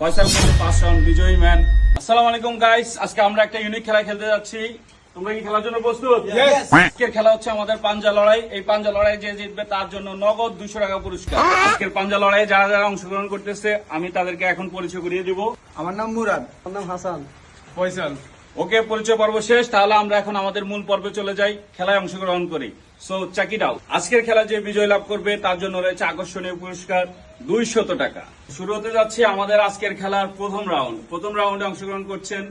ফয়সাল কিন্তু পাঁচ রাউন্ড বিজয়ী ম্যান। আসসালামু আলাইকুম গাইস আজকে আমরা একটা ইউনিক খেলা খেলতে যাচ্ছি। তোমরা কি খেলার জন্য প্রস্তুত? আজকের খেলা হচ্ছে আমাদের পাঞ্জা লড়াই। এই পাঞ্জা লড়াই যে জিতবে তার জন্য নগদ দুশো টাকা পুরস্কার। আজকের পাঞ্জা লড়াই যারা যারা অংশগ্রহণ করতেছে আমি তাদেরকে এখন পরিচয় করিয়ে দিব। আমার নাম মুরাদ। আমার নাম হাসান। ফয়সাল। ওকে পরিচয় পর্ব শেষ। তাহলে আমরা এখন আমাদের মূল পর্বে চলে যাই। খেলায় অংশগ্রহণ করি। সো চেক আউট আজকের খেলা যে বিজয় লাভ করবে তার জন্য রয়েছে আকর্ষণীয় পুরস্কার দুইশত টাকা। শুরু হতে যাচ্ছে আমাদের আজকের খেলার প্রথম রাউন্ড প্রথম রাউন্ডে অংশগ্রহণ করছেন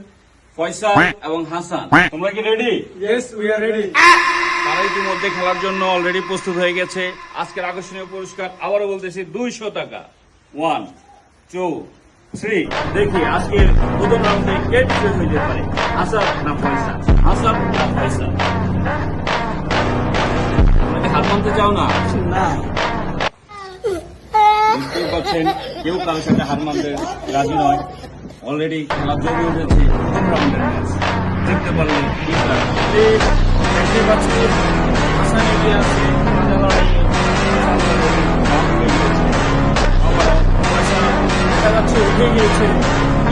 ফয়সাল এবং হাসান। তোমরা কি ready yes we are ready তারা ইতিমধ্যে খেলার জন্য অলরেডি প্রস্তুত হয়ে গেছে। আজকের আকর্ষণীয় পুরস্কার আবারও বলতেছি দুইশো টাকা। ওয়ান টু থ্রি দেখি আজকের প্রথম রাউন্ডে কে বিজয় যেতে পারে? হাসান না ফয়সাল? হাসান না ফয়সাল? হাত মানতে চাও না? না। বুঝতেই পারছেন কেউ কারোর সাথে হার মানতে রাজি নয়। অলরেডি খেলা জমে উঠেছে প্রথম রাউন্ডের ম্যাচ দেখতে পারলেন দেখতে পাচ্ছি হাসান এগিয়ে আছে।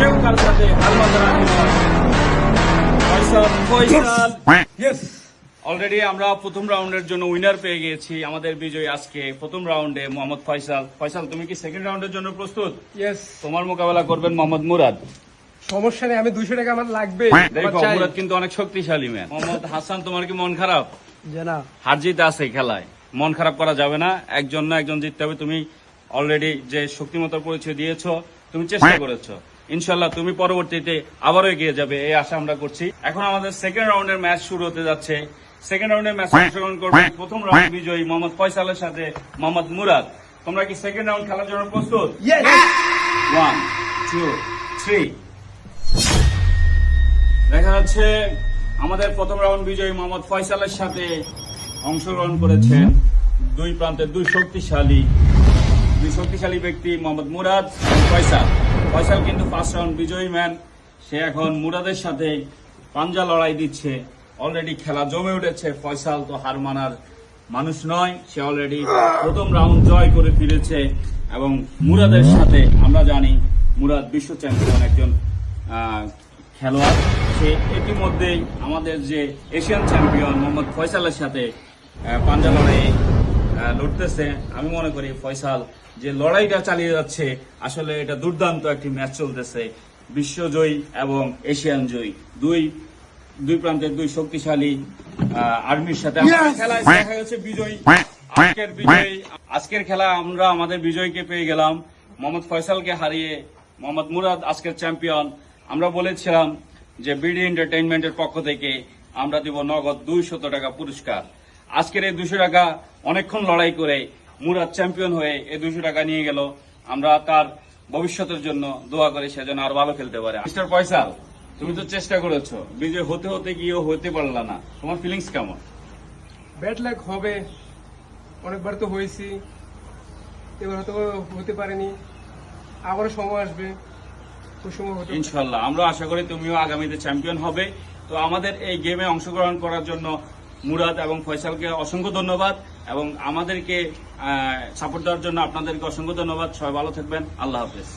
কেউ সাথে অলরেডি আমরা প্রথম রাউন্ডের জন্য উইনার পেয়ে গিয়েছি আমাদের বিজয় আজকে প্রথম রাউন্ডে মোহাম্মদ ফয়সাল। ফয়সাল তুমি কি সেকেন্ড রাউন্ডের জন্য প্রস্তুত? তোমার মোকাবেলা করবেন মোহাম্মদ মুরাদ। সমস্যা নেই আমি দুশো টাকা আমার লাগবে। দেখো মুরাদ কিন্তু অনেক শক্তিশালী ম্যান মোহাম্মদ হাসান তোমার কি মন খারাপ? যে না হার জিত আছে খেলায়। মন খারাপ করা যাবে না। একজন না একজন জিততে হবে। তুমি অলরেডি যে শক্তিমতার পরিচয় দিয়েছ তুমি চেষ্টা করেছ। ইনশাল্লাহ তুমি পরবর্তীতে আবারও এগিয়ে যাবে এই আশা আমরা করছি। এখন আমাদের সেকেন্ড রাউন্ডের ম্যাচ শুরু হতে যাচ্ছে। সেকেন্ড রাউন্ডের ম্যাচ অংশগ্রহণ করবে প্রথম রাউন্ড বিজয়ী মোহাম্মদ ফয়সালের সাথে মোহাম্মদ মুরাদ। তোমরা কি সেকেন্ড রাউন্ড খেলার জন্য প্রস্তুত? ওয়ান টু থ্রি দেখা যাচ্ছে আমাদের প্রথম রাউন্ড বিজয়ী মোহাম্মদ ফয়সালের সাথে অংশগ্রহণ করেছেন দুই প্রান্তের দুই শক্তিশালী দুই শক্তিশালী ব্যক্তি মোহাম্মদ মুরাদ ফয়সাল। ফয়সাল কিন্তু ফার্স্ট রাউন্ড বিজয়ী ম্যান সে এখন মুরাদের সাথে পাঞ্জা লড়াই দিচ্ছে। অলরেডি খেলা জমে উঠেছে ফয়সাল, তো হার মানার মানুষ নয়। সে অলরেডি প্রথম রাউন্ড জয় করে ফিরেছে এবং মুরাদের সাথে আমরা জানি মুরাদ বিশ্ব চ্যাম্পিয়ন একজন খেলোয়াড়। সে ইতিমধ্যেই আমাদের যে এশিয়ান চ্যাম্পিয়ন মোহাম্মদ ফয়সালের সাথে পাঞ্জা লড়াইয়ে লড়তেছে। আমি মনে করি ফয়সাল যে লড়াইটা চালিয়ে যাচ্ছে আসলে এটা দুর্দান্ত একটি ম্যাচ চলতেছে। বিশ্বজয়ী এবং এশিয়ান জয়ী। দুই দুই প্রান্তের দুই শক্তিশালী আর্মির সাথে আমাদের খেলায় দেখা গেছে বিজয়ী। আজকের বিজয়ী আজকের খেলা আমরা আমাদের বিজয়ীকে পেয়ে গেলাম। মোহাম্মদ ফয়সালকে হারিয়ে মোহাম্মদ মুরাদ আজকের চ্যাম্পিয়ন। আমরা বলেছিলাম যে বিডি এন্টারটেইনমেন্টের পক্ষ থেকে আমরা দিব নগদ দুইশত টাকা পুরস্কার। আজকের এই দুশো টাকা অনেকক্ষণ লড়াই করে মুরাদ চ্যাম্পিয়ন হয়ে এই দুশো টাকা নিয়ে গেল। আমরা তার ভবিষ্যতের জন্য দোয়া করি সে যেন আরও ভালো খেলতে পারে। মিস্টার ফয়সাল তুমি তো চেষ্টা করেছ। বিজয় হতে হতে গিয়েও হতে পারলা না? তোমার ফিলিংস কেমন? ব্যাড লাক হবে। অনেকবার তো হয়েছি। এবার হয়তো হতে পারেনি। আবারও সময় আসবে। ইনশাল্লাহ আমরা আশা করি তুমিও আগামীতে চ্যাম্পিয়ন হবে। তো আমাদের এই গেমে অংশগ্রহণ করার জন্য মুরাদ এবং ফয়সালকে অসংখ্য ধন্যবাদ এবং আমাদেরকে সাপোর্ট দেওয়ার জন্য আপনাদেরকে অসংখ্য ধন্যবাদ। সবাই ভালো থাকবেন। আল্লাহ হাফেজ।